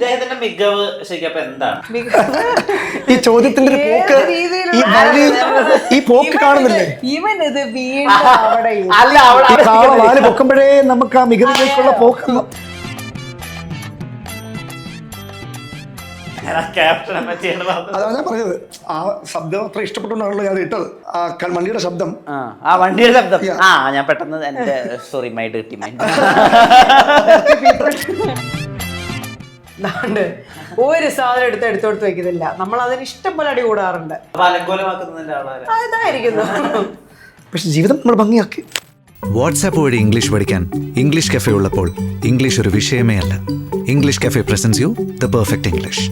ഇദ്ദേഹത്തിന്റെ മികവ് ശരിക്കും അപ്പൊ എന്താണ്? ഈ ചോദ്യത്തിന്റെ ഒരു പോക്ക് ഏത് രീതിയിലുള്ള- ഈ പോക്ക് കാണുന്നില്ലേ? ഇവൻ ഇത് വീണ്ടും അവിടെ ഇരുന്നു. അല്ല അവിടെ ഈ കാള വാൽ പൊക്കുമ്പോഴേ നമുക്ക് ആ മികവിലേക്കുള്ള പോക്ക് ക്യാപ്ഷനെ പറ്റിയാണ് പറഞ്ഞത്. അതാണ് ഞാൻ പറഞ്ഞത്. ആ ശബ്ദം അത്ര ഇഷ്ടപ്പെട്ടുകൊണ്ടാണല്ലോ ഞാൻ അത് ഇട്ടത്. ആ ക- വണ്ടിയുടെ ശബ്ദം. ആ, ആ വണ്ടിയുടെ ശബ്ദം. ആ ഞാൻ പെട്ടെന്ന് എന്റെ സോറി മൈഡ് കിട്ടി മൈൻഡ് ദാണ്ട് ഒരു സാധനം എടുത്ത് എടുത്തോടുത്ത് വെക്കുന്നില്ല നമ്മൾ അതിന് ഇഷ്ടം പോലെ അടി കൂടാറുണ്ട്. അതായിരിക്കുന്നു. പക്ഷെ ജീവിതം നമ്മൾ ഭംഗിയാക്കി. വാട്സാപ്പ് വഴി ഇംഗ്ലീഷ് പഠിക്കാൻ ഇംഗ്ലീഷ് കഫേ ഉള്ളപ്പോൾ ഇംഗ്ലീഷ് ഒരു വിഷയമേ അല്ല. English cafe presents you the perfect English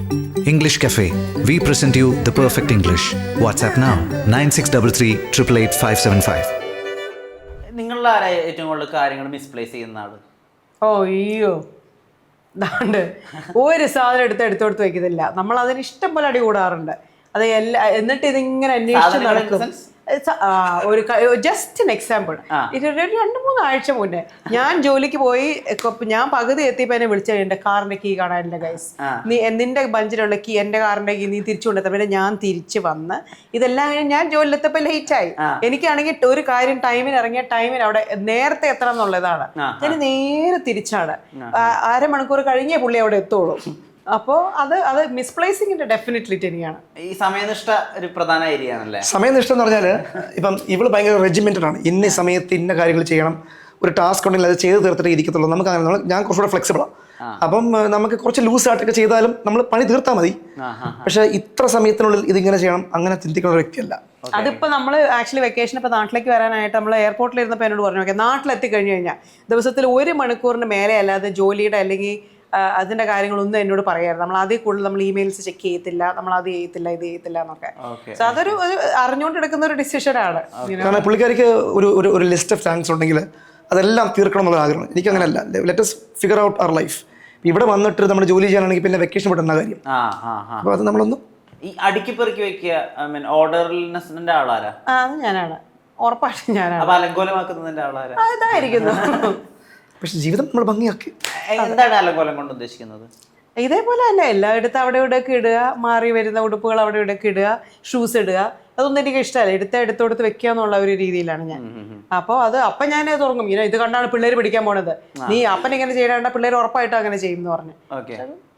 English cafe we present you the perfect English WhatsApp now nine six double three triple eight five seven five നിങ്ങളുടെ ആരാ ഏറ്റവും കൂടുതൽ കാര്യങ്ങൾ മിസ്പ്ലേസ് ചെയ്യുന്ന ആൾ? ഓ അയ്യോ. ദാണ്ട് ഒരു സാധനം എടുത്ത് എടുത്തോടുത്ത് വെക്കുന്നില്ല നമ്മൾ അതിന് ഇഷ്ടം പോലെ അടി കൂടാറുണ്ട്. അത് എല്ലാ എന്നിട്ട് ഇതിങ്ങനെ അന്വേഷിച്ച് നടക്കും. ഒരു ജസ്റ്റ് എൻ എക്സാമ്പിൾ ഇതൊരു രണ്ട് മൂന്ന് ആഴ്ച മുന്നേ ഞാൻ ജോലിക്ക് പോയി ഞാൻ പകുതി എത്തിയപ്പോ എന്നെ വിളിച്ച എന്റെ കാറിന്റെ കീ കാണാനില്ല ഗൈസ്. നീ നിന്റെ ബഞ്ചിലുള്ള കീ എന്റെ കാറിന്റെ കീ നീ തിരിച്ചു കൊണ്ടെത്ത പിന്നെ ഞാൻ തിരിച്ചു വന്ന് ഇതെല്ലാം കഴിഞ്ഞ് ഞാൻ ജോലിയിലെത്തപ്പോ ലേറ്റ് ആയി. എനിക്കാണെങ്കിൽ ഒരു കാര്യം ടൈമിന് ഇറങ്ങിയ ടൈമിന് അവിടെ നേരത്തെ എത്തണം എന്നുള്ളതാണ്. ഞാൻ നേരെ തിരിച്ചാണ്. അരമണിക്കൂർ കഴിഞ്ഞേ പുള്ളി അവിടെ എത്തുള്ളൂ. അപ്പോൾ അത് അത് മിസ്പ്ലേസിംഗിന്റെ ഡെഫിനറ്റ്ലി തന്നെയാണ് ഈ സമയനിഷ്ഠ ഒരു പ്രധാന ഏരിയ ആണല്ലേ സമയനിഷ്ഠ എന്ന് പറഞ്ഞാൽ ഇപ്പം ഇവൾ ഭയങ്കര റെജിമെന്റഡ് ആണ്. ഇന്ന സമയത്ത് ഇന്ന കാര്യങ്ങൾ ചെയ്യണം. ഒരു ടാസ്ക് ഉണ്ടെങ്കിൽ അത് ചെയ്ത് തീർത്തിട്ട് ഇരിക്കത്തുള്ളൂ. നമുക്ക് അങ്ങനെ നമ്മൾ ഞാൻ കുറച്ചുകൂടെ ഫ്ലെക്സിബിളാണ് അപ്പം നമുക്ക് കുറച്ച് ലൂസ് ആയിട്ടൊക്കെ ചെയ്താലും നമ്മൾ പണി തീർത്താൽ മതി. പക്ഷെ ഇത്ര സമയത്തിനുള്ളിൽ ഇതിങ്ങനെ ചെയ്യണം അങ്ങനെ ചിന്തിക്കുന്ന ഒരു വ്യക്തിയല്ല. അതിപ്പോ നമ്മൾ ആക്ച്വലി വെക്കേഷൻ ഇപ്പൊ നാട്ടിലേക്ക് വരാനായിട്ട് നമ്മൾ എയർപോർട്ടിൽ ഇരുന്നപ്പോൾ എന്നോട് പറഞ്ഞു ഓക്കെ നാട്ടിലെത്തി കഴിഞ്ഞു കഴിഞ്ഞാൽ ദിവസത്തിൽ ഒരു മണിക്കൂറിന് മേലെ അല്ലാതെ ജോലിയുടെ അല്ലെങ്കിൽ ആ, അതിന്റെ കാര്യങ്ങളൊന്നും എന്നോട് പറയാറ് നമ്മൾ ആദ്യം കൂടുതൽ നമ്മൾ ഇമെയിൽസ് ചെക്ക് ചെയ്യത്തില്ല നമ്മൾ അത് ചെയ്യത്തില്ല ഇത് ചെയ്യത്തില്ല എന്നൊക്കെ. സോ അതൊരു ഒരു അറിഞ്ഞുകൊണ്ട് എടുക്കുന്ന ഒരു ഡിസിഷനാണ് കാരണം പുള്ളിക്കാരിക്ക് ഒരു ഒരു ഒരു ലിസ്റ്റ് ഓഫ് താങ്ക്സ് ഉണ്ടെങ്കിൽ അതെല്ലാം തീർക്കണം എന്നുള്ള ആഗ്രഹം എനിക്ക് അങ്ങനെ അങ്ങനെയല്ല let's figure out our life ഇവിടെ വന്നിട്ട് നമ്മൾ ജോലി ചെയ്യാനാണെങ്കിൽ പിന്നെ വെക്കേഷൻ പെടുന്ന കാര്യം. ആ ആ ആ. അപ്പോൾ അത് നമ്മളൊന്നും ഈ അടുക്കി പെറുക്കി വെക്കുക ഐ മീൻ ഓർഡർനെസിന്റെ ആളാരാ? ഞാനാണ്. ഉറപ്പായിട്ടും ഞാനാണ്. അപ്പൊ അലങ്കോലമാക്കുന്നതിന്റെ ആളാരാ? ആ, ഇതായിരിക്കുന്നു. പക്ഷെ ജീവിതം നമ്മൾ ഭംഗിയാക്കി. എന്താണ് അലങ്കോലം കൊണ്ട് ഉദ്ദേശിക്കുന്നത്? ഇതേപോലെ തന്നെ എല്ലായിടത്തും അവിടെ ഇവിടെയൊക്കെ ഇടുക മാറി വരുന്ന ഉടുപ്പുകൾ അവിടെ ഇവിടെയൊക്കെ ഇടുക ഷൂസ് ഇടുക അതൊന്നും എനിക്ക് ഇഷ്ടമല്ല. എടുത്ത എടുത്തോടുത്ത് വെക്കുക എന്നുള്ള ഒരു രീതിയിലാണ് ഞാൻ. അപ്പോൾ അത് അപ്പം ഞാൻ തുടങ്ങും ഇങ്ങനെ ഇത് കണ്ടാണ് പിള്ളേർ പിടിക്കാൻ പോണത്. നീ അപ്പൻ ഇങ്ങനെ ചെയ്യേണ്ട പിള്ളേർ ഉറപ്പായിട്ടും അങ്ങനെ ചെയ്യും എന്ന് പറഞ്ഞു.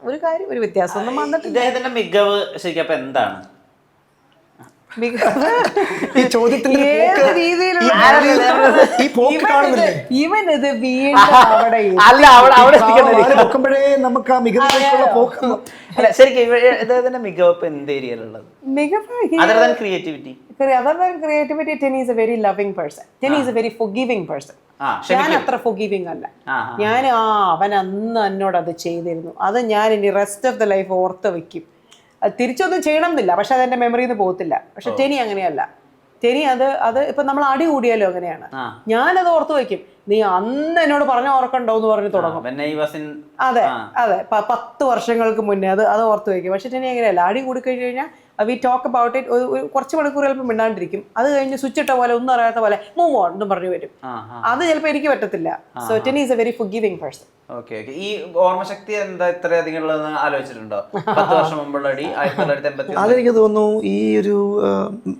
ഒരു കാര്യം ഒരു വ്യത്യാസം ഒന്നും വന്നിട്ടില്ല. ഇദ്ദേഹത്തിന്റെ മികവ് ശരിക്കും അപ്പൊ എന്താണ്? ഈ ചോദ്യത്തിന്റെ ഇവൻ ഇത് അല്ല അവിടെ അവിടെ ഈ കാള നമുക്ക് ആ മികവിലേക്കുള്ള പോക്ക് അല്ല ശരിക്കും ഇദ്ദേഹത്തിന്റെ മികവ് ഇപ്പൊ എന്ത് ഏരിയയിലുള്ളത്? മികവ് other than creativity other than creativity Ten is a very loving person Ten is a very forgiving person ആ ഞാൻ അത്ര ഫൊഗീവിങ് അല്ല. ഞാൻ ആ അവൻ അന്ന് എന്നോട് അത് ചെയ്തിരുന്നു. അത് ഞാൻ ഇനി റെസ്റ്റ് ഓഫ് ദ ലൈഫ് ഓർത്ത് വെക്കും. തിരിച്ചൊന്നും ചെയ്യണം എന്നില്ല പക്ഷെ അതെന്റെ മെമ്മറിയിൽ നിന്ന് പോകത്തില്ല. പക്ഷെ ടെനി അങ്ങനെയല്ല. ടെനി അത് അത് ഇപ്പൊ നമ്മൾ അടി കൂടിയാലോ അങ്ങനെയാണ്. ഞാനത് ഓർത്തു വെക്കും. നീ അന്ന് എന്നോട് പറഞ്ഞ ഓർക്കണ്ടോ എന്ന് പറഞ്ഞു തുടങ്ങും. അതെ അതെ. പത്ത് വർഷങ്ങൾക്ക് മുന്നേ അത് അത് ഓർത്തു വയ്ക്കും പക്ഷെ ടെനി അങ്ങനെയല്ല. അടി കൂടി കഴിഞ്ഞു കഴിഞ്ഞാൽ വി ടോക്ക് അബൌട്ട് ഇറ്റ് ഒരു കുറച്ച് മണിക്കൂർ ചിലപ്പോൾ മിണ്ടാണ്ടിരിക്കും. അത് കഴിഞ്ഞ് സ്വിച്ച് ഇട്ട പോലെ ഒന്നും അറിയാത്ത പോലെ മൂവ് ഓൺ എന്നും പറഞ്ഞു വരും. അത് ചിലപ്പോൾ എനിക്ക് പറ്റത്തില്ല. So Tenny is a very forgiving person okay okay ഈ ഓർമ്മശക്തി എന്താ ഇത്രയധികം ഉള്ളതെന്ന് ആലോചിച്ചിട്ടുണ്ടോ? പത്ത് വർഷം മുമ്പുള്ള അടി ആയിരത്തി തൊള്ളായിരത്തി എൺപത്തി. അതെനിക്ക് തോന്നുന്നു ഈ ഒരു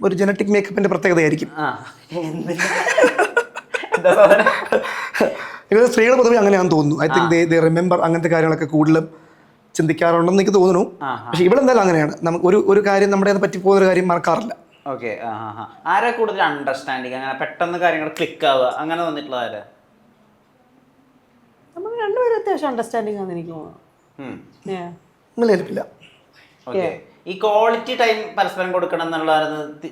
ഒരു ജനറ്റിക് മേക്കപ്പിന്റെ പ്രത്യേകതയായിരിക്കും. സ്ത്രീകൾ പൊതുവെ അങ്ങനെയാണെന്ന് തോന്നുന്നു. ഐ തിങ്ക് ദേ റിമെമ്പർ അങ്ങനത്തെ കാര്യങ്ങളൊക്കെ കൂടുതലും. ചിന്തിക്കാറുണ്ടെന്ന് എനിക്ക് തോന്നുന്നു. പക്ഷെ ഇവിടെ എന്തായാലും അങ്ങനെയാണ്. നമുക്ക് ഒരു ഒരു കാര്യം നമ്മുടെ പറ്റി പോകുന്ന ഒരു കാര്യം മറക്കാറില്ല. ഓക്കെ ആരാ കൂടുതൽ അണ്ടർസ്റ്റാൻഡിങ് അങ്ങനെ പെട്ടെന്ന് കാര്യങ്ങൾ ക്ലിക്ക് ആവുക. അങ്ങനെ വന്നിട്ടുള്ള ആരാ? നമ്മൾ രണ്ടുപേരും അത്യാവശ്യം അണ്ടർസ്റ്റാൻഡിങ് ആണെന്ന് എനിക്ക് തോന്നുന്നു. ഓക്കെ. ഈ ക്വാളിറ്റി ടൈം പരസ്പരം കൊടുക്കണം എന്നുള്ള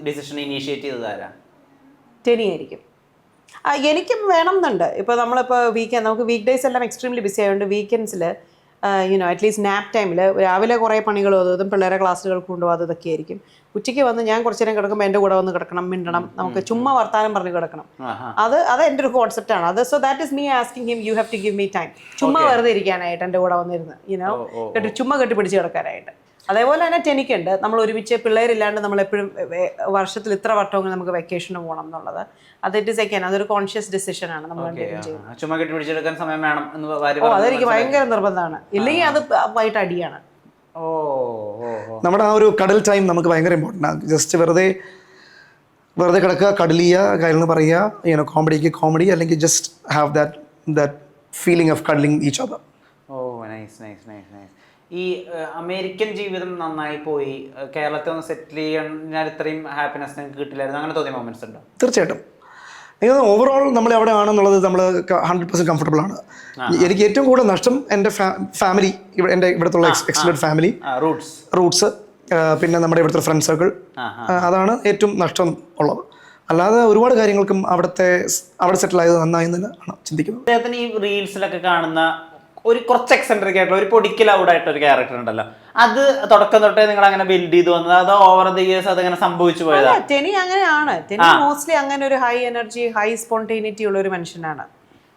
ഡിസിഷൻ ഇനീഷ്യേറ്റ് ചെയ്തത് ആരാ? ടെനി ആയിരിക്കും. എനിക്കും വേണം എന്നുണ്ട്. ഇപ്പോൾ നമ്മളിപ്പോൾ വീക്കെൻഡ് നമുക്ക് വീക്ക് ഡേയ്സ് എല്ലാം എക്സ്ട്രീംലി ബിസി ആയതുകൊണ്ട് വീക്കെൻഡ്സിൽ യുനോ അറ്റ്ലീസ്റ്റ് നാപ്പ് ടൈമിൽ രാവിലെ കുറേ പണികളും അതും പിള്ളേരെ ക്ലാസ്സുകൾക്ക് കൊണ്ടുപോകാതെ ഇതൊക്കെ ആയിരിക്കും. ഉച്ചയ്ക്ക് വന്ന് ഞാൻ കുറച്ച് നേരം കിടക്കുമ്പോൾ എന്റെ കൂടെ വന്ന് കിടക്കണം മിണ്ടണം നമുക്ക് ചുമ്മാ വർത്താനം പറഞ്ഞ് കിടക്കണം. അത് അത് എന്റെ ഒരു കോൺസെപ്റ്റ് ആണ്. അത് so that is me asking him you have to give me time ചുമ്മാ വെറുതെ ഇരിക്കാനായിട്ട് എന്റെ കൂടെ വന്നിരുന്ന് യുനോ ചുമ്മാ കെട്ടി പിടിച്ച് കിടക്കാനായിട്ട്. അതേപോലെ തന്നെ ടെനിക്കുണ്ട്. നമ്മൾ ഒരുമിച്ച് പിള്ളേരില്ലാണ്ട് നമ്മൾ എപ്പോഴും വർഷത്തിൽ ഇത്ര വട്ടമെങ്കിലും നമുക്ക് വെക്കേഷന് പോകണം എന്നുള്ളത്. അത് ഇറ്റ് ഇസ് എക്കാൻ അതൊരു കോൺഷ്യസ് ഡിസിഷൻ ആണ് നമ്മൾ ചുമ്മാ കെട്ടി പിടിച്ചെടുക്കാൻ സമയം വേണം എന്ന് അതെനിക്ക് ഭയങ്കര നിർബന്ധമാണ്. ഇല്ലെങ്കിൽ അത് വൈകിട്ട് അടിയാണ്. നമ്മുടെ ആ ഒരു കടൽ ടൈം നമുക്ക് ഭയങ്കര ഇമ്പോർട്ടന്റ് ആണ്. ജസ്റ്റ് വെറുതെ വെറുതെ കിടക്കുക കടലിയ കാര്യങ്ങൾ പറയുക യൂനോ കോമഡിക്ക് കോമഡി അല്ലെങ്കിൽ just have that that feeling of cuddling each other oh nice nice nice nice ഈ അമേരിക്കൻ ജീവിതം നന്നായി പോയി കേരളത്തിൽ ഒന്ന് സെറ്റിൽ ചെയ്യാൻ ഇത്രയും ഹാപ്പിനെസ് നിങ്ങൾക്ക് കിട്ടില്ലായിരുന്നു. അങ്ങനെ തോന്നിയ മൊമെന്റ്സ് ഉണ്ടോ? തീർച്ചയായിട്ടും. എനിക്ക് ഓവറോൾ നമ്മൾ എവിടെ ആണെന്നുള്ളത് നമ്മൾ ഹൺഡ്രഡ് പെർസെന്റ് കംഫർട്ടബിൾ ആണ്. എനിക്ക് ഏറ്റവും കൂടുതൽ നഷ്ടം എന്റെ ഫാമിലി ഇവിടെ എന്റെ ഇവിടുത്തെ എക്സ്റ്റൻഡ് ഫാമിലി റൂട്ട്സ് റൂട്ട്സ് പിന്നെ നമ്മുടെ ഇവിടുത്തെ ഫ്രണ്ട് സർക്കിൾ അതാണ് ഏറ്റവും നഷ്ടം ഉള്ളത്. അല്ലാതെ ഒരുപാട് കാര്യങ്ങൾക്കും അവിടുത്തെ അവിടെ സെറ്റിൽ ആയത് നന്നായി എന്ന് തന്നെ ആണ് ചിന്തിക്കുന്നത്. അദ്ദേഹത്തിന് ഈ റീൽസിലൊക്കെ കാണുന്ന ഒരു കുറച്ച് എക്സെൻട്രിക് ആയിട്ടുള്ള ഒരു പൊടിക്കൽ ഔഡായിട്ട് ഒരു ക്യാരക്ടർ ഉണ്ടല്ലോ. അത് തുടക്കം തൊട്ടേ നിങ്ങൾ അങ്ങനെ ബിൽഡ് ചെയ്തു വന്നത് അത് ഓവർ ദ ഇയേഴ്സ് അങ്ങനെ സംഭവിച്ചു പോയതാ? ടെനി അങ്ങനെയാണ്. ടെനി മോസ്റ്റ്ലി അങ്ങനെ ഒരു ഹൈ എനർജി ഹൈ സ്പോണ്ടേനിറ്റി ഉള്ള ഒരു മനുഷ്യനാണ്.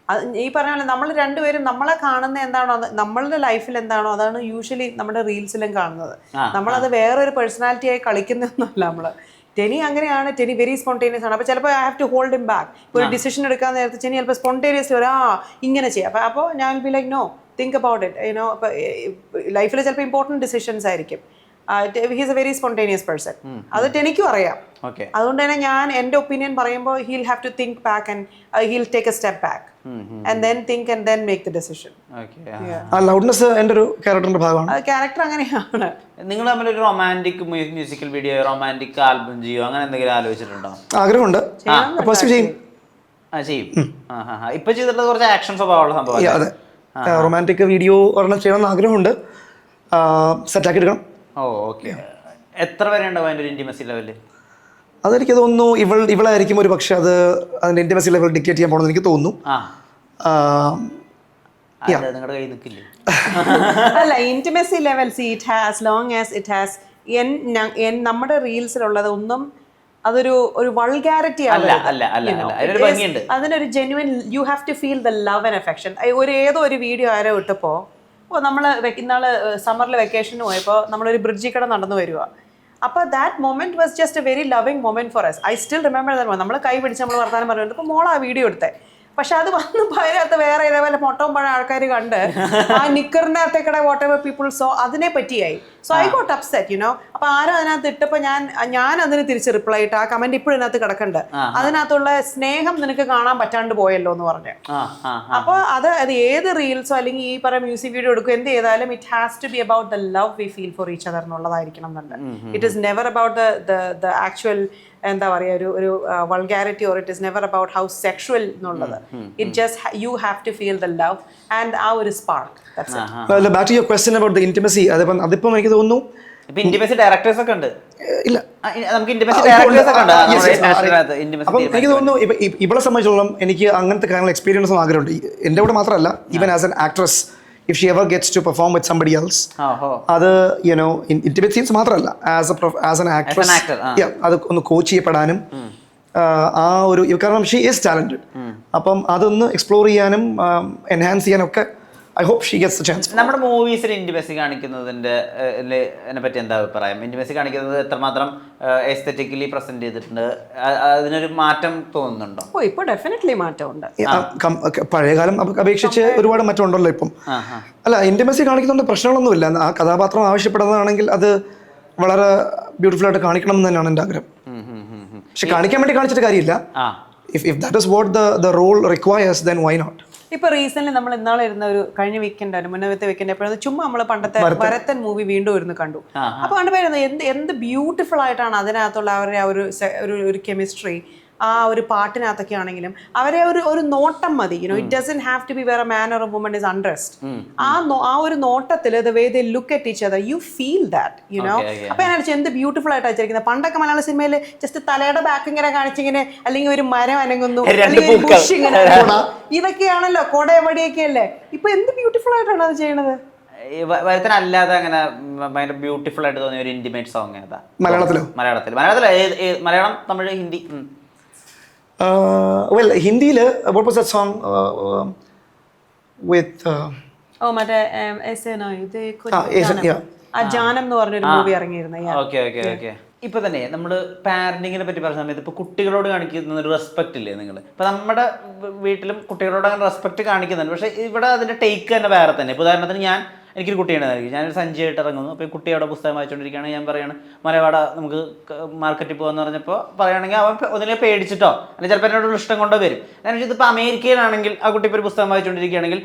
അത് ഈ പറഞ്ഞ പോലെ നമ്മൾ രണ്ടുപേരും നമ്മളെ കാണുന്ന എന്താണോ നമ്മളുടെ ലൈഫിൽ എന്താണോ അതാണ് യൂഷ്വലി നമ്മുടെ റീൽസിലും കാണുന്നത്. നമ്മളത് വേറൊരു പേഴ്സണാലിറ്റി ആയി കളിക്കുന്നൊന്നുമല്ല നമ്മൾ. ടെനി അങ്ങനെയാണ് ടെനി വെരി സ്പോണ്ടേനിയസ് ആണ്. അപ്പോൾ ചിലപ്പോൾ I have to hold him back ഇപ്പോൾ ഒരു ഡിസിഷൻ എടുക്കാൻ നേരത്തെ ടെനി ചിലപ്പോൾ സ്പോണ്ടേനിയസ്ലി ഒരു ആ ഇങ്ങനെ ചെയ്യാം. അപ്പോൾ അപ്പോൾ ഞാൻ be like no think about it you know ലൈഫിൽ ചിലപ്പോൾ ഇമ്പോർട്ടന്റ് ഡിസിഷൻസ് ആയിരിക്കും. He's a very spontaneous person അത് എനിക്കും അറിയാം. ഓക്കെ. അതുകൊണ്ട് തന്നെ ഞാൻ എന്റെ ഒപ്പീനിയൻ പറയുമ്പോൾ he'll have to think back and he'll take a step back and then think and then make the decision okay ah. Loudness എന്റെ ഒരു ഭാഗമാണ്. ക്യാരക്ടർ അങ്ങനെയാണ്. നിങ്ങൾ തമ്മിൽ ഒരു romantic musical video romantic album ചെയ്യോ? അങ്ങനെ എന്തെങ്കിലും ആലോചിച്ചിട്ടുണ്ടോ? ആഗ്രഹമുണ്ട്. ചെയ്യും. ആ ചെയ്യും. ഇപ്പൊ ചെയ്തിട്ടുള്ളത് കുറച്ച് ആക്ഷൻ സ്വഭാവമുള്ള സംഭവം അതെ. റൊമാന്റിക് വീഡിയോ ഒരെണ്ണം ചെയ്യണമെന്ന് ആഗ്രഹമുണ്ട്. സെറ്റാക്കി എടുക്കണം ഓ ഓക്കെ എത്ര വരെ ഉണ്ടാവും അതിന്റെ ഒരു ഇന്റിമസി ലെവൽ അതെനിക്ക് തോന്നുന്നു ഇവൾ ഇവളായിരിക്കും ഒരു പക്ഷെ അത് അതിന്റെ ഇന്റിമസി ലെവൽ ഡിക്റ്റേറ്റ് ചെയ്യാൻ പോണെന്ന് എനിക്ക് തോന്നുന്നു. ആ. നിങ്ങളുടെ കയ്യിൽ നിൽക്കില്ലേ? അല്ല intimacy level see it has long as it has N N- നമ്മുടെ റീൽസിലുള്ളത് ഒന്നും അതൊരു ഒരു വൾഗാരിറ്റി അല്ല, അല്ല, അല്ല, അല്ല. അതിനൊരു ഭംഗിയുണ്ട്. അതിനൊരു genuine you have to feel the love and affection ഒരു ഏതോ ഒരു വീഡിയോ ആരോ ഇട്ടപ്പോൾ ഓ നമ്മൾ ഇന്നാൾ സമ്മറിൽ വെക്കേഷന് പോയപ്പോൾ നമ്മളൊരു ബ്രിഡ്ജിൽ കട നടന്നു വരിക അപ്പോൾ that moment was just a very loving moment for as I still remember that നമ്മൾ കൈ പിടിച്ച് നമ്മൾ വർത്താനം അപ്പോൾ ഇപ്പോൾ ആ വീഡിയോ എടുത്തേ. പക്ഷെ അത് വന്ന് അതിനകത്ത് വേറെ ഇതേപോലെ മൊട്ടവും പഴ ആൾക്കാർ കണ്ട് ആ നിക്കറിന്റെ അകത്തേക്കടെ വാട്ട് എവർ പീപ്പിൾ സോ അതിനെ പറ്റിയായി. So I got upset you know അപ്പൊ ആരും അതിനകത്ത് ഇട്ടപ്പോ ഞാൻ ഞാൻ അതിന് തിരിച്ച് റിപ്ലൈ ഇട്ട്. ആ കമന്റ് ഇപ്പോഴും ഇതിനകത്ത് കിടക്കണ്ട്. അതിനകത്തുള്ള സ്നേഹം നിനക്ക് കാണാൻ പറ്റാണ്ട് പോയല്ലോ എന്ന് പറഞ്ഞു. അപ്പൊ അത് അത് ഏത് റീൽസോ അല്ലെങ്കിൽ ഈ പറയുന്ന മ്യൂസിക് വീഡിയോ എടുക്കും എന്ത് ചെയ്താലും it has to be about the love we feel for each other എന്നുള്ളതായിരിക്കണം എന്നുണ്ട്. It is never about the the actual എന്താ പറയുക ഒരു ഒരു vulgarity or it is never about how sexual എന്നുള്ളത്. It just you have to feel the love and ആ ഒരു spark back to your question about the intimacy അതിപ്പം അതിപ്പം എനിക്ക് തോന്നുന്നു. ഡയറക്ടേഴ്സ് ഒക്കെ ഉണ്ട്. ഇല്ല. നമുക്ക് ഡയറക്ടേഴ്സ് ഒക്കെ ഉണ്ട്. അപ്പം എനിക്ക് തോന്നുന്നു ഇവളെ സംബന്ധിച്ചോളം എനിക്ക് അങ്ങനത്തെ കാര്യങ്ങൾ എക്സ്പീരിയൻസും ആഗ്രഹമുണ്ട്. എന്റെ എന്റെ കൂടെ മാത്രമല്ല even as an actress if she ever gets to perform with somebody else അത് യുനോ ഇന്റിമേറ്റ് സീൻസ് മാത്രമല്ല as a as an actress. അത് ഒന്ന് കോച്ച് ചെയ്യപ്പെടാനും ആ, ആ ഒരു കാരണം ഷീ ഈസ് ടാലന്റഡ് അപ്പം അതൊന്ന് എക്സ്പ്ലോർ ചെയ്യാനും എൻഹാൻസ് ചെയ്യാനും ഒക്കെ I hope she gets chance നമ്മുടെ മൂവീസിൽ ഇന്റിമസി കാണിക്കുന്നതിന്റെ എന്നെ അതിനെ പറ്റി എന്താ അഭിപ്രായം? ഇന്റിമസി കാണിക്കുന്നത് എത്രമാത്രം എസ്തെറ്റിക്കലി പ്രസന്റ് ചെയ്തിട്ടുണ്ട്? അതിനൊരു മാറ്റം തോന്നുന്നുണ്ടോ? ഓ ഇപ്പോൾ ഡെഫിനറ്റ്ലി മാറ്റമുണ്ട്. പഴയകാലം അപ- അപേക്ഷിച്ച് ഒരുപാട് മറ്റുണ്ടല്ലോ ഇപ്പം. അല്ല ഇന്റിമസി കാണിക്കുന്നതുകൊണ്ട് പ്രശ്നങ്ങളൊന്നുമില്ല. ആ കഥാപാത്രം ആവശ്യപ്പെടുന്നതാണെങ്കിൽ അത് വളരെ ബ്യൂട്ടിഫുൾ ആയിട്ട് കാണിക്കണം എന്ന് തന്നെയാണ് എന്റെ ആഗ്രഹം. പക്ഷെ കാണിക്കാൻ വേണ്ടി കാണിച്ചിട്ട് കാര്യമില്ല. ആ. If if that is what the the role requires then why not ഇപ്പൊ റീസെന്റ് നമ്മൾ ഇന്നാളെ ഇരുന്ന ഒരു കഴിഞ്ഞ വീക്കെൻഡ് ആണ് മുന്നത്തെ വീക്കെൻഡ് എപ്പോഴും ചുമ്മാ നമ്മൾ പണ്ടത്തെ വരത്തൻ. മൂവി വീണ്ടും ഇരുന്ന് കണ്ടു. അപ്പൊ കണ്ടുപോയിരുന്നു എന്ത് എന്ത് ബ്യൂട്ടിഫുൾ ആയിട്ടാണ് അതിനകത്തുള്ള അവരുടെ ആ ഒരു ഒരു കെമിസ്ട്രി ആ ഒരു പാട്ടിനകത്തൊക്കെ ആണെങ്കിലും അവരെ ഒരു ഒരു നോട്ടം മതി you know it doesn't have to be വേറെ man or woman is undressed ആ ആ ഒരു നോട്ടത്തിൽ the way the look at teacher other you feel that you know. അപ്പൊ ഞാൻ എന്ത് ബ്യൂട്ടിഫുൾ ആയിട്ട് വെച്ചിരിക്കുന്നത് പണ്ടൊക്കെ മലയാള സിനിമയിൽ ജസ്റ്റ് തലയുടെ ബാക്ക് ഇങ്ങനെ കാണിച്ചിങ്ങനെ അല്ലെങ്കിൽ ഒരു മരം അനങ്ങുന്നു അല്ലെങ്കിൽ ഒരു. ഇങ്ങനെ കൊട. ഇതൊക്കെയാണല്ലോ കൊടയവടിയൊക്കെ അല്ലേ ഇപ്പൊ എന്ത് ബ്യൂട്ടിഫുൾ ആയിട്ടാണ് അത് ചെയ്യണത് വരത്തിനല്ലാതെ അങ്ങനെ ഭയങ്കര ബ്യൂട്ടിഫുൾ ആയിട്ട് തോന്നിയ ഒരു ഇന്റിമേറ്റ് സോങ് ഏതാ മലയാളത്തിലോ? മലയാളത്തിൽ മലയാളത്തിൽ മലയാളം തമിഴ് ഹിന്ദി. വെൽ ഹിന്ദിയിൽ what was the song with oh മറ്റേ ഏം, എസ് എനോ ഇത് കൊച്ചു ആ, yes, ജാനം. yeah. ആ ജാനം എന്ന് പറഞ്ഞൊരു മൂവി ഇറങ്ങിയിരുന്നു ഇപ്പൊ തന്നെ നമ്മൾ പാരന്റിങ്ങിനെ പറ്റി പറഞ്ഞ സമയത്ത് ഇപ്പൊ കുട്ടികളോട് കാണിക്കുന്ന ഒരു റെസ്പെക്ട് ഇല്ലേ നിങ്ങൾ ഇപ്പൊ നമ്മുടെ വീട്ടിലും കുട്ടികളോട് അങ്ങനെ റെസ്പെക്ട് കാണിക്കുന്നുണ്ട്. പക്ഷെ ഇവിടെ അതിന്റെ ടേക്ക് തന്നെ വേറെ തന്നെ. ഉദാഹരണത്തിന് ഞാൻ എനിക്കൊരു കുട്ടിയുണ്ടായിരിക്കും ഞാനൊരു സഞ്ചിയായിട്ട് ഇറങ്ങുന്നു. അപ്പോൾ ഈ കുട്ടി അവിടെ പുസ്തകം വായിച്ചുകൊണ്ടിരിക്കുകയാണ്. ഞാൻ പറയുകയാണ് മലവാട നമുക്ക് മാർക്കറ്റിൽ പോകാന്ന് പറഞ്ഞപ്പോൾ പറയുകയാണെങ്കിൽ അവൻ ഒന്നിലെ ഒന്നിനെ പേടിച്ചിട്ടോ? അല്ലെങ്കിൽ ചിലപ്പോൾ എന്നോട് ഇഷ്ടം കൊണ്ടോ വരും. ഞാൻ ഇതിപ്പോൾ അമേരിക്കയിലാണെങ്കിൽ ആ കുട്ടി ഇപ്പോൾ ഒരു പുസ്തകം വായിച്ചുകൊണ്ടിരിക്കുകയാണെങ്കിൽ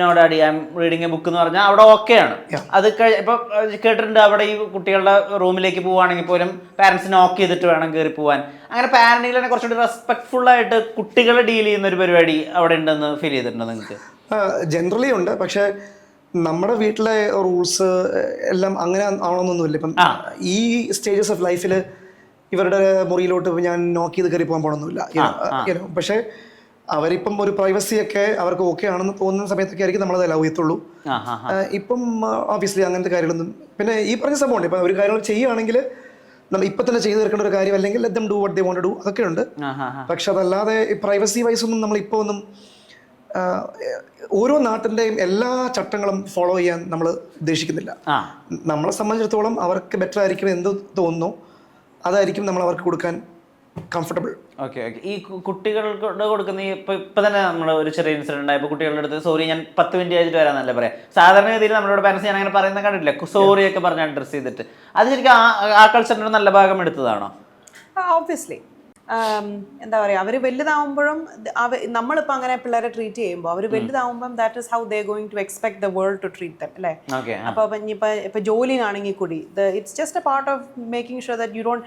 no daddy I am reading a book എന്ന് പറഞ്ഞാൽ അവിടെ ഓക്കെയാണ് അത് കഴി ഇപ്പോൾ കേട്ടിട്ടുണ്ട് അവിടെ ഈ കുട്ടികളുടെ റൂമിലേക്ക് പോവുകയാണെങ്കിൽ പോലും പാരൻസ് നോക്ക് ചെയ്തിട്ട് വേണം കയറി പോകാൻ അങ്ങനെ പാരന്റിൽ തന്നെ കുറച്ചുകൂടി റെസ്പെക്ട്ഫുൾ ആയിട്ട് കുട്ടികളെ ഡീൽ ചെയ്യുന്ന ഒരു പരിപാടി അവിടെ ഉണ്ടെന്ന് ഫീൽ ചെയ്തിട്ടുണ്ടോ നിങ്ങൾക്ക്? ജനറലി ഉണ്ട്. പക്ഷേ നമ്മുടെ വീട്ടിലെ റൂൾസ് എല്ലാം അങ്ങനെ ആവണമെന്നൊന്നുമില്ല ഇപ്പം ഈ സ്റ്റേജസ് ഓഫ് ലൈഫിൽ ഇവരുടെ മുറിയിലോട്ട് ഞാൻ നോക്കി ചെയ്ത് കയറി പോകാൻ പോകണമെന്നില്ല പക്ഷേ അവരിപ്പം ഒരു പ്രൈവസി ഒക്കെ അവർക്ക് ഓക്കെ ആണെന്ന് തോന്നുന്ന സമയത്തൊക്കെ ആയിരിക്കും നമ്മളത് അലൗ ചെയ്യത്തുള്ളൂ. ഇപ്പം ഓബിയസ്ലി അങ്ങനത്തെ കാര്യങ്ങളൊന്നും പിന്നെ ഈ പറഞ്ഞ സംഭവമുണ്ട്. ഇപ്പം ഒരു കാര്യങ്ങൾ ചെയ്യുകയാണെങ്കിൽ നമ്മൾ ഇപ്പം തന്നെ ചെയ്തു തീർക്കേണ്ട ഒരു കാര്യം അല്ലെങ്കിൽ let them do what they want do അതൊക്കെ ഉണ്ട്. പക്ഷെ അതല്ലാതെ പ്രൈവസി വൈസ് ഒന്നും നമ്മൾ ഇപ്പോൾ ഒന്നും ഓരോ നാട്ടിന്റെയും എല്ലാ ചട്ടങ്ങളും ഫോളോ ചെയ്യാൻ നമ്മൾ ഉദ്ദേശിക്കുന്നില്ല. ആ. നമ്മളെ സംബന്ധിച്ചിടത്തോളം അവർക്ക് ബെറ്റർ ആയിരിക്കും എന്ത് തോന്നുന്നു. അതായിരിക്കും നമ്മൾ അവർക്ക് കൊടുക്കാൻ കംഫർട്ടബിൾ ഓക്കെ ഓക്കെ ഈ കുട്ടികൾക്ക് കൊടുക്കുന്ന ഈ ഇപ്പൊ ഇപ്പൊ തന്നെ നമ്മൾ ഒരു ചെറിയ ഇൻസിഡന്റ് ഉണ്ടായപ്പോൾ കുട്ടികളുടെ അടുത്ത് സോറി ഞാൻ പത്ത് മിനിറ്റ് ആയിട്ട് വരാന്നല്ലേ പറയാം? സാധാരണഗതിയിൽ നമ്മളോട് പാരൻസ് ഞാൻ അങ്ങനെ പറയുന്നത് കണ്ടിട്ടില്ല. സോറി ഒക്കെ പറഞ്ഞ് ചെയ്തിട്ട്. അത് ശരിക്കും ആ ആ കൾച്ചറിന്റെ നല്ല ഭാഗം എടുത്തതാണോ? ഓബ്വിയസ്ലി എന്താ പറയുക അവർ വലുതാവുമ്പോഴും നമ്മളിപ്പോൾ അങ്ങനെ പിള്ളേരെ ട്രീറ്റ് ചെയ്യുമ്പോൾ അവർ വലുതാവുമ്പം that is how they going to expect the world to treat them അല്ലേ? അപ്പോൾ ഇനിയിപ്പോൾ ഇപ്പോൾ ജോലിയിലാണെങ്കിൽ കൂടി. The it's just a part of making sure that you don't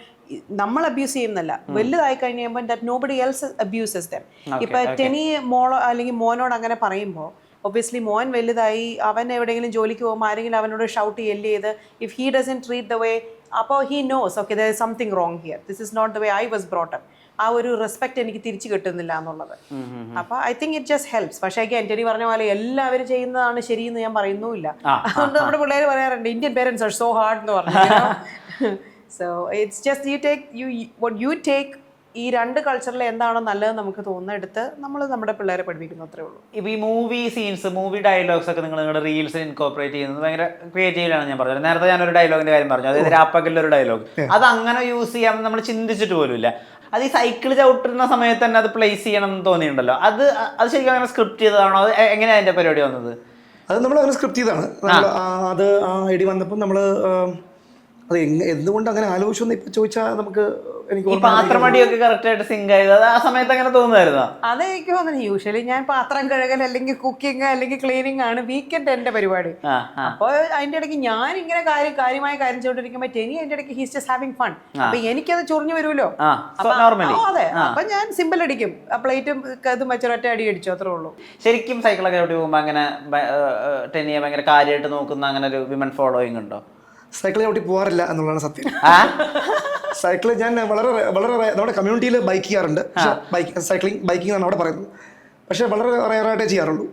നമ്മൾ അബ്യൂസ് ചെയ്യുന്നല്ല വലുതായി കഴിയുമ്പോൾ that nobody else abuses them ഇപ്പം ടെനി മോളോ അല്ലെങ്കിൽ മോനോട് അങ്ങനെ പറയുമ്പോൾ ഒബ്വിയസ്ലി മോൻ വലുതായി അവൻ എവിടെയെങ്കിലും ജോലിക്ക് പോകുമ്പോൾ ആരെങ്കിലും അവനോട് ഷൗട്ട് എല്ല് ചെയ്ത് if he doesn't treat the way അപ്പോൾ he knows okay there something wrong here this is not the way I was brought up ആ ഒരു റെസ്പെക്ട് എനിക്ക് തിരിച്ചു കിട്ടുന്നില്ല എന്നുള്ളത്. അപ്പൊ I think it just helps പക്ഷേ ആന്റണി പറഞ്ഞ പോലെ എല്ലാവരും ചെയ്യുന്നതാണ് ശരിയെന്ന് ഞാൻ പറയുന്നുമില്ല. അതുകൊണ്ട് നമ്മുടെ പിള്ളേർ പറയാറുണ്ട് Indian parents are so hard എന്ന് പറഞ്ഞു so it's just you take you what you take ഈ രണ്ട് കൾച്ചറിൽ എന്താണോ നല്ലത് നമുക്ക് തോന്നുന്ന എടുത്ത് നമ്മൾ നമ്മുടെ പിള്ളേരെ പഠിപ്പിക്കുന്നു അത്രേ ഉള്ളൂ. ഇപ്പൊ ഈ മൂവി സീൻസ് മൂവി ഡയലോഗ്സ് ഒക്കെ നിങ്ങൾ നിങ്ങളുടെ റീൽസ് ഇൻകോപ്പറേറ്റ് ചെയ്യുന്നത് ഭയങ്കര ക്രിയേറ്റീവിലാണ് ഞാൻ പറഞ്ഞത്. നേരത്തെ ഞാൻ ഒരു ഡയലോഗിന്റെ കാര്യം പറഞ്ഞു. അതായത് രാപ്പകലിലൊരു ഡയലോഗ് അത് അങ്ങനെ യൂസ് ചെയ്യാൻ നമ്മൾ ചിന്തിച്ചിട്ട് പോലുമില്ല. അത് ഈ സൈക്കിൾ ചവിട്ടുന്ന സമയത്ത് തന്നെ അത് പ്ലേസ് ചെയ്യണം എന്ന് തോന്നിയിട്ടുണ്ടല്ലോ. അത് അത് ശരിക്കും അങ്ങനെ സ്ക്രിപ്റ്റ് ചെയ്തതാണോ? അത് എങ്ങനെയാണ് എങ്ങനെയാ അതിന്റെ പരിപാടി വന്നത്? അത് നമ്മൾ അങ്ങനെ സ്ക്രിപ്റ്റ് ചെയ്താണ് അത് ആ ഐഡി വന്നപ്പോൾ നമ്മൾ അത് എന്തുകൊണ്ട് അങ്ങനെ ആലോചിച്ചു എന്ന് ചോദിച്ചാ ചോദിച്ചാൽ നമുക്ക് എനിക്ക് പാത്രമടിയൊക്കെ കറക്റ്റ് ആയിട്ട് സിങ്ക് ആ സമയത്ത് അങ്ങനെ തോന്നുമായിരുന്നോ? അത് എനിക്ക് തോന്നുന്നു യൂഷ്വലി ഞാൻ പാത്രം കഴുകൽ അല്ലെങ്കിൽ കുക്കിംഗ് അല്ലെങ്കിൽ ക്ലീനിങ് ആണ് വീക്കെൻഡ് എന്റെ പരിപാടി. അപ്പോൾ അതിന്റെ ഇടയ്ക്ക് ഞാൻ ഇങ്ങനെ കാര്യം കാര്യമായ കാര്യം ചെയ്തോണ്ടിരിക്കുമ്പോൾ ടെനി അതിന്റെ ഇടയ്ക്ക് ഹീസ് ജസ്റ്റ് ഹാവിംഗ് ഫൺ അപ്പൊ എനിക്കത് ചൊറിഞ്ഞു വരുമല്ലോ. അതെ. അപ്പൊ ഞാൻ സിമ്പിൾ അടിക്കും. പ്ലേറ്റും ഇതും വെച്ചൊരൊറ്റ അടി അടിച്ചു അത്രേ ഉള്ളൂ. ശരിക്കും സൈക്കിളൊക്കെ ചവിട്ടി പോകുമ്പോൾ അങ്ങനെ ടെനിയെ ഭയങ്കര കാര്യമായിട്ട് നോക്കുന്ന അങ്ങനെ ഒരു വിമൻ ഫോളോയിങ് ഉണ്ടോ? സൈക്കിൾ ചവിട്ടി പോകാറില്ല എന്നുള്ളതാണ് സത്യം. സൈക്കിൾ ഞാൻ വളരെ വളരെ നമ്മുടെ കമ്മ്യൂണിറ്റിയിൽ ബൈക്ക് ചെയ്യാറുണ്ട്. ബൈക്ക് സൈക്ലിംഗ് ബൈക്കിംഗ് എന്നാണ് അവിടെ പറയുന്നത്. പക്ഷേ വളരെ റയറായിട്ടേ ചെയ്യാറുള്ളൂ.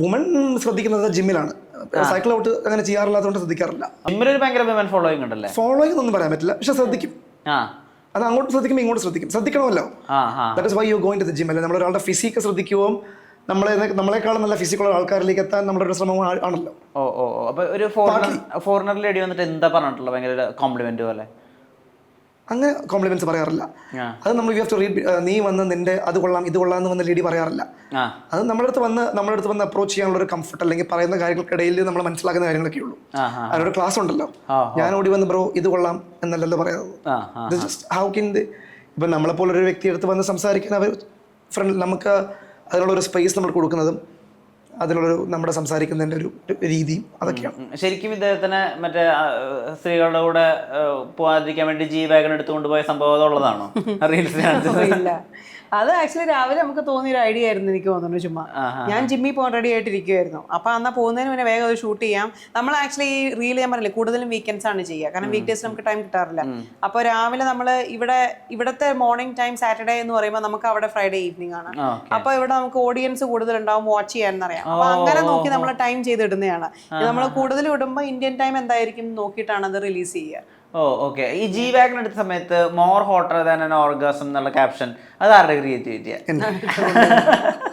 വുമൺ ശ്രദ്ധിക്കുന്നത് ജിമ്മിലാണ് സൈക്കിൾ ഔട്ട് അങ്ങനെ ചെയ്യാറില്ലാത്തതുകൊണ്ട് ശ്രദ്ധിക്കാറില്ല. ജിമ്മിലൊരു ഭയങ്കര വിമൻ ഫോളോയിങ് ഉണ്ടല്ലേ? ഫോളോയിങ് ഒന്നും പറയാൻ പറ്റില്ല. പക്ഷെ ശ്രദ്ധിക്കും. അത് അങ്ങോട്ട് ശ്രദ്ധിക്കുമ്പോൾ ഇങ്ങോട്ട് ശ്രദ്ധിക്കും. ശ്രദ്ധിക്കണമല്ലോ. That is why you going to the gym അല്ലേ? നമ്മൾ ഒരാളുടെ ഫിസിക്ക് ശ്രദ്ധിക്കുകയും നമ്മളെ നമ്മളെക്കാളും നല്ല ഫിസിക്കൽ ആൾക്കാരിലേക്ക് എത്താൻ നമ്മുടെ ഒരു ശ്രമം ആണല്ലോ. ഓ ഓ അപ്പൊ ഒരു ഫോറിനർ ലേഡി വന്നിട്ട് എന്താ പറഞ്ഞിട്ടുള്ളത്? ഭയങ്കര കോംപ്ലിമെന്റ് പോലെ. അങ്ങനെ കോംപ്ലിമെന്റ്സ് പറയാറില്ല. അത് നമ്മൾ യു ഹാവ് ടു റീഡ് നീ വന്ന് നിന്റെ അത് കൊള്ളാം ഇത് കൊള്ളാം എന്ന് വന്ന ലേഡി പറയാറില്ല. അത് നമ്മുടെ അടുത്ത് വന്ന് നമ്മുടെ അടുത്ത് വന്ന് അപ്രോച്ച് ചെയ്യാനുള്ള ഒരു കംഫർട്ട് അല്ലെങ്കിൽ പറയുന്ന കാര്യങ്ങൾക്കിടയിൽ നമ്മൾ മനസ്സിലാക്കുന്ന കാര്യങ്ങളൊക്കെ ഉള്ളൂ. അതിനൊരു ക്ലാസ് ഉണ്ടല്ലോ. ഞാൻ ഓടി വന്ന് ബ്രോ ഇത് കൊള്ളാം എന്നല്ലല്ലോ പറയാറ്. ഹൗ കിൻ ഇപ്പം നമ്മളെപ്പോലെ ഒരു വ്യക്തി അടുത്ത് വന്ന് സംസാരിക്കാൻ അവർ ഫ്രണ്ട് നമുക്ക് അതിനുള്ള ഒരു സ്പേസ് നമ്മൾ കൊടുക്കുന്നതും അതിനുള്ളൊരു നമ്മുടെ സംസാരിക്കുന്നതിന്റെ ഒരു രീതിയും അതൊക്കെയാണ്. ശരിക്കും ഇദ്ദേഹത്തിന് മറ്റേ സ്ത്രീകളുടെ കൂടെ പോകാതിരിക്കാൻ വേണ്ടി ജി വാഗൺ എടുത്തുകൊണ്ട് പോയ സംഭവം അതുള്ളതാണോ? റീൽസിനകത്ത് അത് ആക്ച്വലി രാവിലെ നമുക്ക് തോന്നിയ ഒരു ഐഡിയ ആയിരുന്നു എനിക്ക് തോന്നുന്നു ചുമ്മാ. ഞാൻ ജിമ്മി പോകാൻ റെഡി ആയിട്ടിരിക്കുമായിരുന്നു അപ്പൊ അന്നാ പോകുന്നതിന് മുന്നേ വേഗം അത് ഷൂട്ട് ചെയ്യാം. നമ്മൾ ആക്ച്വലി ഈ റീൽ ഞാൻ പറഞ്ഞില്ലേ കൂടുതലും വീക്കെൻഡ്സ് ആണ് ചെയ്യുക. കാരണം വീക്ക് ഡേയ്സ് നമുക്ക് ടൈം കിട്ടാറില്ല. അപ്പൊ രാവിലെ നമ്മൾ ഇവിടെ ഇവിടത്തെ മോർണിംഗ് ടൈം സാറ്റർഡേ എന്ന് പറയുമ്പോൾ നമുക്ക് അവിടെ ഫ്രൈഡേ ഈവനിങ് ആണ്. അപ്പൊ ഇവിടെ നമുക്ക് ഓഡിയൻസ് കൂടുതൽ ഉണ്ടാവും വാച്ച് ചെയ്യാൻ അറിയാം അപ്പൊ അങ്ങനെ നോക്കി നമ്മൾ ടൈം ചെയ്തിടുന്നതാണ്. നമ്മൾ കൂടുതൽ ഇടുമ്പോൾ ഇന്ത്യൻ ടൈം എന്തായിരിക്കും നോക്കിയിട്ടാണ് അത് റിലീസ് ചെയ്യുക. ഓ ഓക്കെ ഈ ജി വാഗൺ എടുത്ത സമയത്ത് more hotter than an orgasm എന്നുള്ള ക്യാപ്ഷൻ അത് ആരുടെ ക്രിയേറ്റിവിറ്റിയാ കാരണം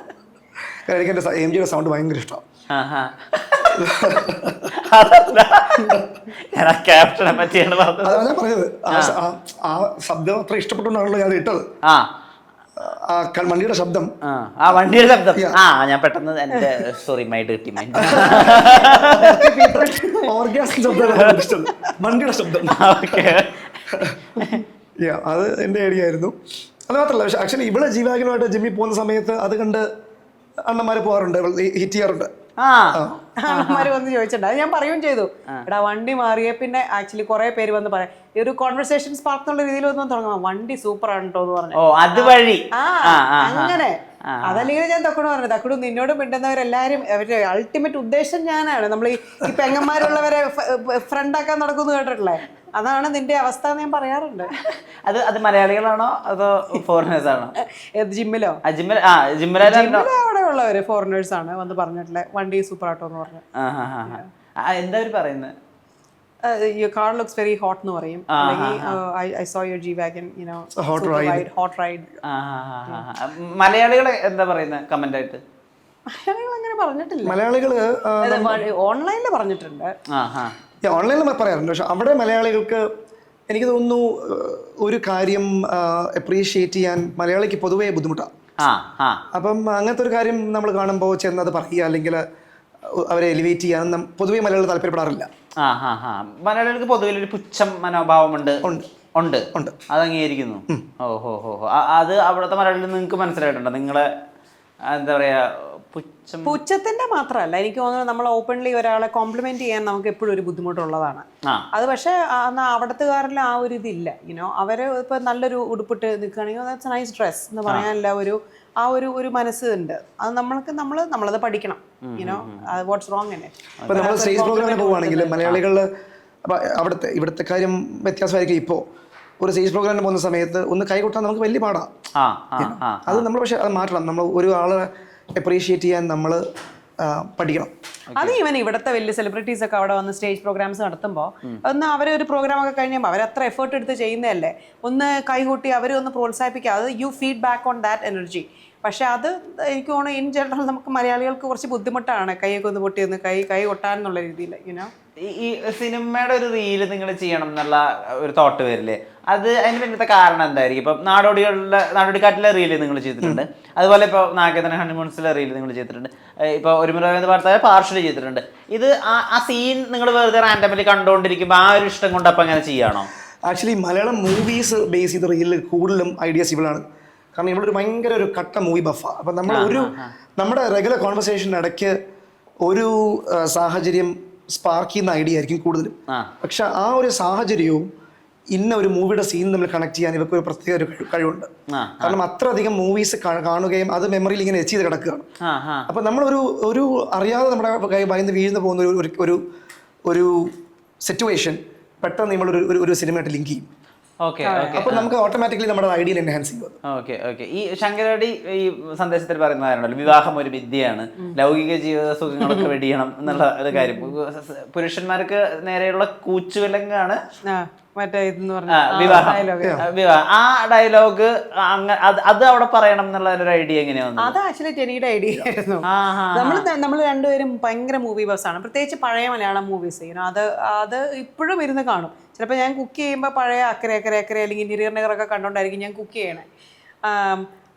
എനിക്ക് എന്റെ എം ജിയുടെ സൗണ്ട് ഭയങ്കര ഇഷ്ടം. ഞാൻ ആ ക്യാപ്ഷനെ പറ്റിയാണ് പറഞ്ഞത്. അതാണ് പറഞ്ഞത്. ആ ശബ്ദം അത്ര ഇഷ്ടപ്പെട്ടുകൊണ്ടാണല്ലോ ഞാൻ ഇട്ടത്. ആ. ആ വണ്ടിയുടെ ശബ്ദം. ആ, വണ്ടിയുടെ ശബ്ദം. ആ ഞാൻ പെട്ടെന്ന് എന്റെ സോറി മൈൻഡ് കിട്ടി മൈൻഡ് ഓർഗാസം ശബ്ദമാണ് എനിക്ക് ഇഷ്ടം. വണ്ടിയുടെ ശബ്ദം. അത് എന്റെ ഐഡിയ ആയിരുന്നു. അത് മാത്രമല്ല പക്ഷെ ആക്ച്വലി ഇവിടെ ജീവാഗനുമായിട്ട് ജിമ്മിൽ പോകുന്ന സമയത്ത് അത് കണ്ട് അണ്ണന്മാർ പോകാറുണ്ട്. ഹിറ്റ് ചെയ്യാറുണ്ട്. ആ. ആൾക്കാർ വന്ന് ചോദിച്ചിട്ടുണ്ട്. അത് ഞാൻ പറയുകയും ചെയ്തു. എടാ വണ്ടി മാറിയ പിന്നെ ആക്ച്വലി കുറെ പേര് വന്ന് പറയാം. ഈ ഒരു കോൺവെർസേഷൻ സ്പാർക്ക് എന്നുള്ള രീതിയിൽ വന്ന് തുടങ്ങാം. വണ്ടി സൂപ്പർ ആണ് കേട്ടോ എന്ന് പറഞ്ഞു. അതുവഴി ആ. അങ്ങനെ. അതല്ലെങ്കിൽ ഞാൻ തക്കോട് പറഞ്ഞു തക്കോട് നിന്നോട് മിണ്ടുന്നവരെല്ലാരും അവരുടെ അൾട്ടിമേറ്റ് ഉദ്ദേശം ഞാനാണ്. നമ്മൾ ഈ പെങ്ങന്മാരുള്ളവരെ ഫ്രണ്ട് ആക്കാൻ നടക്കുന്നു കേട്ടിട്ടില്ലേ? അതാണ് നിന്റെ അവസ്ഥ എന്ന് ഞാൻ പറയാറുണ്ട്. അത് അത് മലയാളികളാണോ അതോ ഫോറിനേഴ്സ് ആണോ? ജിമ്മിലോ? ആ അവിടെ ഉള്ളവര് ഫോറിനേഴ്സ് ആണ് വന്ന് പറഞ്ഞിട്ടില്ലേ? വണ്ടി സൂപ്പർ ആട്ടോ എന്ന് പറഞ്ഞു. എന്താ പറയുന്നത് കാർ ലുക്സ് വെരി ഹോട്ട് എന്ന് പറയും. I saw your G wagon you know hot ride. Hot ride മലയാളികളെ എന്താ പറയുന്നത് കമന്റ് ആയിട്ട്? മലയാളികൾ അങ്ങനെ പറഞ്ഞിട്ടില്ല. മലയാളികൾ ഓൺലൈനിൽ പറഞ്ഞിട്ടുണ്ട്. പറയാറുണ്ട്. പക്ഷെ അവിടെ മലയാളികൾക്ക് എനിക്ക് തോന്നുന്നു ഒരു കാര്യം അപ്രീഷിയേറ്റ് ചെയ്യാൻ മലയാളിക്ക് പൊതുവേ ബുദ്ധിമുട്ടാണ് അപ്പം അങ്ങനത്തെ ഒരു കാര്യം നമ്മൾ കാണുമ്പോൾ ചെന്ന് അത് പറയുക അല്ലെങ്കിൽ അവരെ എലിവേറ്റ് ചെയ്യാൻ പൊതുവെ പൊതുവേ മലയാളികൾ താല്പര്യപ്പെടാറില്ല. ആ മലയാളികൾക്ക് പൊതുവിൽ ഒരു പുച്ഛം മനോഭാവമുണ്ട്. ഉണ്ട്. ഉണ്ട്. ഉണ്ട്. അത് അംഗീകരിക്കുന്നു. ഓ ഹോ ഹോ ഹോ. അത് അവിടുത്തെ മലയാളികൾ നിങ്ങൾക്ക് മനസ്സിലായിട്ടുണ്ടോ? നിങ്ങളെ എന്താ പറയാ പുച്ഛത്തിന്റെ മാത്രമല്ല എനിക്ക് തോന്നുന്നു നമ്മൾ ഓപ്പൺലി ഒരാളെ കോംപ്ലിമെന്റ് ചെയ്യാൻ നമുക്ക് എപ്പോഴും ഒരു ബുദ്ധിമുട്ടുള്ളതാണ്. അത് പക്ഷേ അവിടത്തുകാരിൽ ആ ഒരു ഇതില്ല. യുനോ അവർ ഇപ്പൊ നല്ലൊരു ഉടുപ്പിട്ട് നിൽക്കുകയാണെങ്കിൽ ദാറ്റ്സ് നൈസ് ഡ്രസ് എന്ന് പറയാനുള്ള ഒരു ആ ഒരു ഒരു മനസ്സ് ഉണ്ട്. അത് നമ്മൾക്ക് നമ്മൾ നമ്മളത് പഠിക്കണം. യുനോ വാട്ട്സ് റോങ് തന്നെ നമ്മൾ സ്റ്റേജ് പ്രോഗ്രാമിന് പോവുകയാണെങ്കിൽ മലയാളികൾ അപ്പം അവിടുത്തെ ഇവിടുത്തെ കാര്യം വ്യത്യാസമായിരിക്കും ഇപ്പോ. ഒരു സ്റ്റേജ് പ്രോഗ്രാമിന് പോകുന്ന സമയത്ത് ഒന്ന് കൈകൊട്ടാൻ നമുക്ക് വലിയ പാടാണ് ആ ആ ആ അത് നമ്മൾ പക്ഷെ അത് മാറ്റണം. നമ്മൾ ഒരു ആളെ അപ്രീഷിയേറ്റ് ചെയ്യാൻ നമ്മൾ പഠിക്കണം. അത് ഈവൻ ഇവിടുത്തെ വലിയ സെലിബ്രിറ്റീസ് ഒക്കെ അവിടെ വന്ന് സ്റ്റേജ് പ്രോഗ്രാംസ് നടത്തുമ്പോൾ ഒന്ന് അവർ ഒരു പ്രോഗ്രാം ഒക്കെ കഴിയുമ്പോൾ അവർ അത്ര എഫേർട്ട് എടുത്ത് ചെയ്യുന്നതല്ലേ? ഒന്ന് കൈകൂട്ടി അവരെ ഒന്ന് പ്രോത്സാഹിപ്പിക്കുക. അത് you feed back on that energy പക്ഷെ അത് എനിക്ക് തോന്നുന്നു ഇൻ ജനറൽ നമുക്ക് മലയാളികൾക്ക് കുറച്ച് ബുദ്ധിമുട്ടാണ് കൈയൊക്കെ ഒന്ന് പൊട്ടി ഒന്ന് കൈ കൈ കൊട്ടാൻ എന്നുള്ള രീതിയിൽ യുനോ ഈ- ഈ സിനിമയുടെ ഒരു റീൽ നിങ്ങൾ ചെയ്യണം എന്നുള്ള ഒരു തോട്ട് വരില്ലേ? അത് അതിന് പിന്നത്തെ കാരണം എന്തായിരിക്കും? ഇപ്പം നാടോടികളുടെ നാടോടിക്കാറ്റിലെ റീൽ നിങ്ങൾ ചെയ്തിട്ടുണ്ട്. അതുപോലെ ഇപ്പോൾ നാഗേന്ദ്രൻ ഹണിമൂൺസിലെ റീൽ നിങ്ങൾ ചെയ്തിട്ടുണ്ട്. ഇപ്പോൾ ഒരു മുറ വാർത്ത പാർഷ്യലി ചെയ്തിട്ടുണ്ട്. ഇത് ആ ആ സീൻ നിങ്ങൾ വെറുതെ റാൻഡമലി കണ്ടുകൊണ്ടിരിക്കുമ്പോൾ ആ ഒരു ഇഷ്ടം കൊണ്ട് അപ്പം അങ്ങനെ ചെയ്യാണോ? ആക്ച്വലി മലയാളം മൂവീസ് ബേസ് ചെയ്ത റീലിൽ കൂടുതലും ഐഡിയാസ് ഇവളാണ് കാരണം ഇവളൊരു ഭയങ്കര ഒരു കട്ട മൂവി ബഫ അപ്പം നമ്മൾ ഒരു നമ്മുടെ റെഗുലർ കോൺവെർസേഷൻ ഇടയ്ക്ക് ഒരു സാഹചര്യം സ്പാർക്ക് ചെയ്യുന്ന ഐഡിയ ആയിരിക്കും കൂടുതലും. പക്ഷെ ആ ഒരു സാഹചര്യവും ഇന്ന ഒരു മൂവിയുടെ സീൻ നമ്മൾ കണക്ട് ചെയ്യാൻ ഇവർക്ക് ഒരു പ്രത്യേക ഒരു കഴിവുണ്ട്. കാരണം അത്ര അധികം മൂവീസ് കാണുകയും അത് മെമ്മറിയിൽ ഇങ്ങനെ എച്ച് ചെയ്ത് കിടക്കുകയാണ് അപ്പൊ നമ്മളൊരു ഒരു അറിയാതെ നമ്മുടെ കൈ ഭയന്ന് വീഴുന്ന പോകുന്ന ഒരു ഒരു- ഒരു ഒരു സിറ്റുവേഷൻ പെട്ടെന്ന് നമ്മളൊരു ഒരു ഒരു സിനിമയായിട്ട് ലിങ്ക് ചെയ്യും. Okay okay. അപ്പോൾ നമുക്ക് ഓട്ടോമാറ്റിക്കലി നമ്മുടെ ഐഡിയൽ എൻഹാൻസ് ചെയ്യും ഓക്കെ ഓക്കെ. ഈ ശങ്കരാടി ഈ സന്ദേശത്തിൽ പറയുന്ന കാര്യമുണ്ടല്ലോ വിവാഹം ഒരു വിദ്യയാണ്. ലൗകിക ജീവിത സുഖങ്ങളൊക്കെ വെടിയണം എന്നുള്ള ഒരു കാര്യം. പുരുഷന്മാർക്ക് നേരെയുള്ള കൂച്ചുവിലങ്ങാണ് ആ. മറ്റേ ഇതെന്ന് ആ, വിവാഹം. ഡയലോഗ് അത് അവിടെ പറയണം എന്നുള്ള ഒരു ഐഡിയ എങ്ങനെയാ വന്നത്? അത് ആക്ച്വലി ടെനിയുടെ ഐഡിയ ആയിരുന്നു. നമ്മൾ നമ്മൾ രണ്ടുപേരും ഭയങ്കര മൂവി ബസ് ആണ്. പ്രത്യേകിച്ച് പഴയ മലയാളം മൂവീസ് ചെയ്യുന്നു അത് അത് ഇപ്പോഴും ഇരുന്ന് കാണും. ചിലപ്പോൾ ഞാൻ കുക്ക് ചെയ്യുമ്പോൾ പഴയ അക്കരെ അക്കരെ അക്കരെ അല്ലെങ്കിൽ ഇന്റീരിയർ നഗറൊക്കെ കണ്ടുകൊണ്ടായിരിക്കും ഞാൻ കുക്ക് ചെയ്യണേ.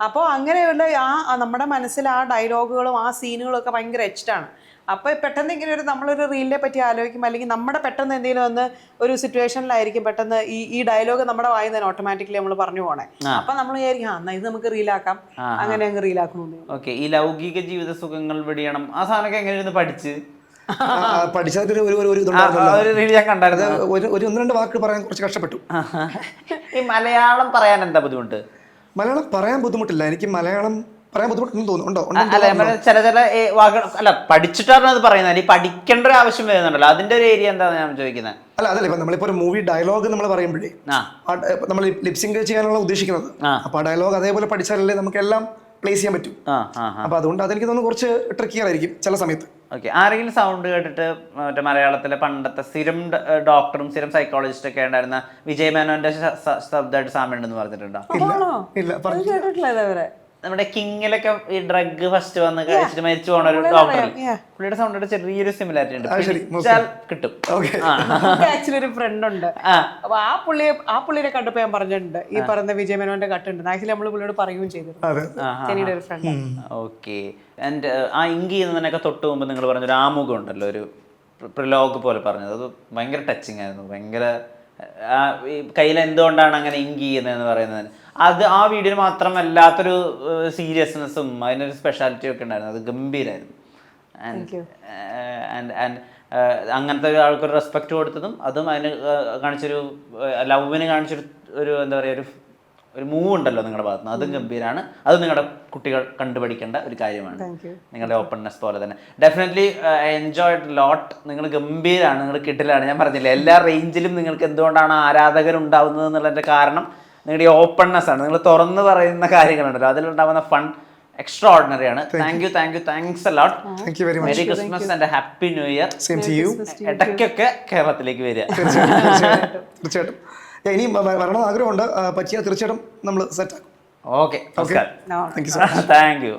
അപ്പോൾ അങ്ങനെയുള്ള ആ ആ നമ്മുടെ മനസ്സിൽ ആ ഡയലോഗുകളും ആ സീനുകളും ഒക്കെ ഭയങ്കര എച്ച്ഡാണ് അപ്പോൾ പെട്ടെന്ന് ഇങ്ങനെ ഒരു നമ്മളൊരു റീലിനെ പറ്റി ആലോചിക്കുമ്പോൾ അല്ലെങ്കിൽ നമ്മുടെ പെട്ടെന്ന് എന്തെങ്കിലും ഒന്ന് ഒരു സിറ്റുവേഷനിലായിരിക്കും പെട്ടെന്ന് ഈ ഈ ഡയലോഗ് നമ്മുടെ വായിൽ തന്നെ ഓട്ടോമാറ്റിക്കലി നമ്മൾ പറഞ്ഞു പോണേ. അപ്പൊ നമ്മൾ വിചാരിക്കും ആ എന്നാൽ ഇത് നമുക്ക് റീലാക്കാം. അങ്ങനെ അങ്ങ് റീലാക്കണമെന്ന് ഓക്കെ ഈ ലൗകിക ജീവിത സുഖങ്ങൾ വെടിയണം. ആ സാധനമൊക്കെ എങ്ങനെയായിരുന്നു പഠിച്ച്? ഒരു ഒരു- ഒരു ഒരു ഒന്ന് രണ്ട് വാക്ക് പറയാൻ കുറച്ച് കഷ്ടപ്പെട്ടു. ഈ മലയാളം പറയാൻ എന്താ ബുദ്ധിമുട്ട്? മലയാളം പറയാൻ ബുദ്ധിമുട്ടില്ല. എനിക്ക് മലയാളം പറയാൻ ബുദ്ധിമുട്ടുണ്ടെന്ന് തോന്നുന്നുണ്ടോ ചില ചില വാക്കുകൾ അല്ല പഠിച്ചിട്ടാണ് അത് പറയുന്നത്. ഈ പഠിക്കേണ്ട ഒരു ആവശ്യം വരുന്നുണ്ടല്ലോ. അതിന്റെ ഒരു ഏരിയ എന്താ ഞാൻ ചോദിക്കുന്നത് അല്ല അതല്ല ഇപ്പൊ നമ്മളിപ്പോ ഒരു മൂവി ഡയലോഗ് നമ്മൾ പറയുമ്പോഴേ ആ. നമ്മൾ ലിപ്സിംഗ് ചെയ്യാനുള്ള ഉദ്ദേശിക്കുന്നത്. അപ്പൊ ആ ഡയലോഗ് അതേപോലെ പഠിച്ചാലല്ലേ നമുക്ക് എല്ലാം പ്ലേസ് ചെയ്യാൻ പറ്റും. ആ ആ ആ. അപ്പൊ അതുകൊണ്ട് അതെനിക്ക് തോന്നുന്നു കുറച്ച് ട്രിക്കിയർ ആയിരിക്കും ചില സമയത്ത്. ഓക്കെ. ആരെങ്കിലും സൗണ്ട് കേട്ടിട്ട് മറ്റേ മലയാളത്തിലെ പണ്ടത്തെ സ്ഥിരം ഡോക്ടറും സ്ഥിരം സൈക്കോളജിസ്റ്റ് ഒക്കെ ഉണ്ടായിരുന്ന വിജയ് മേനോന്റെ ശബ്ദമായിട്ട് സാമ്യം ഉണ്ടെന്ന് പറഞ്ഞിട്ടുണ്ടോ? ഇല്ല ഇല്ല പറഞ്ഞു കേട്ടിട്ടില്ല ഇതേവരെ. നമ്മുടെ കിങ്ങിലൊക്കെ ഈ ഡ്രഗ് ഫസ്റ്റ് വന്ന് കഴിച്ചിട്ട് മരിച്ചു പോണ ഒരു ഡോക്ടർ. പുള്ളിയുടെ സൗണ്ടോട് ചെറിയൊരു സിമിലാരിറ്റി ഉണ്ട്. കിട്ടും. ആക്ച്വലി ഒരു ഫ്രണ്ട് ഉണ്ട്. അപ്പൊ ആ പുള്ളിയെ ആ പുള്ളിനെ കണ്ടപ്പോ ഞാൻ പറഞ്ഞിട്ടുണ്ട് ഈ പറഞ്ഞ വിജയ മേനോന്റെ കട്ടുണ്ട് ആക്ച്വലി നമ്മൾ പുള്ളിയോട് പറയുകയും ചെയ്തു ഒരു ഫ്രണ്ട് ഓക്കെ ആൻഡ് ആ ഇങ്കി എന്നതിനൊക്കെ തൊട്ട് മുമ്പ് നിങ്ങൾ പറഞ്ഞ ഒരു ആമുഖം ഉണ്ടല്ലോ ഒരു പ്രലോഗ് പോലെ പറഞ്ഞത്. അത് ഭയങ്കര ടച്ചിങ് ആയിരുന്നു. ഭയങ്കര കയ്യിൽ എന്തുകൊണ്ടാണ് അങ്ങനെ ഇങ്കി ചെയ്യുന്നതെന്ന് പറയുന്നത് അത് ആ വീഡിയോയിൽ മാത്രമല്ലാത്തൊരു സീരിയസ്നെസ്സും അതിനൊരു സ്പെഷ്യാലിറ്റി ഒക്കെ ഉണ്ടായിരുന്നു. അത് ഗംഭീരായിരുന്നു. ആൻഡ് ആൻഡ് ആൻഡ് അങ്ങനത്തെ ആൾക്കൊരു റെസ്പെക്റ്റ് കൊടുത്തതും അതും അതിന് കാണിച്ചൊരു ലവിന് കാണിച്ചൊരു ഒരു എന്താ പറയുക ഒരു ഒരു മൂവ് ഉണ്ടല്ലോ നിങ്ങളുടെ ഭാഗത്ത് നിന്ന് അതും ഗംഭീരമാണ് അത് നിങ്ങളുടെ കുട്ടികൾ കണ്ടുപഠിക്കേണ്ട ഒരു കാര്യമാണ്. നിങ്ങളുടെ ഓപ്പൺനെസ് പോലെ തന്നെ. ഡെഫിനറ്റ്ലി എൻജോയ് ലോട്ട് നിങ്ങൾ ഗംഭീരമാണ് നിങ്ങൾ കിട്ടിലാണ് ഞാൻ പറഞ്ഞില്ല എല്ലാ റേഞ്ചിലും നിങ്ങൾക്ക് എന്തുകൊണ്ടാണ് ആരാധകർ ഉണ്ടാവുന്നത് എന്നുള്ളതിന്റെ കാരണം നിങ്ങളുടെ ഈ ഓപ്പൺനെസ് ആണ്. നിങ്ങൾ തുറന്ന് പറയുന്ന കാര്യങ്ങളുണ്ടല്ലോ. അതിലുണ്ടാവുന്ന ഫൺ എക്സ്ട്രാ ഓർഡിനറി ആണ് thank you thank you thanks a lot merry Christmas and happy new year same to you ഇടയ്ക്കൊക്കെ കേരളത്തിലേക്ക് വരിക. തീർച്ചയായിട്ടും. ഇനിയും വരണം ആഗ്രഹമുണ്ട്. ആ, പറ്റിയാൽ തീർച്ചയായിട്ടും നമ്മൾ സെറ്റ് ആക്കും. Okay thank you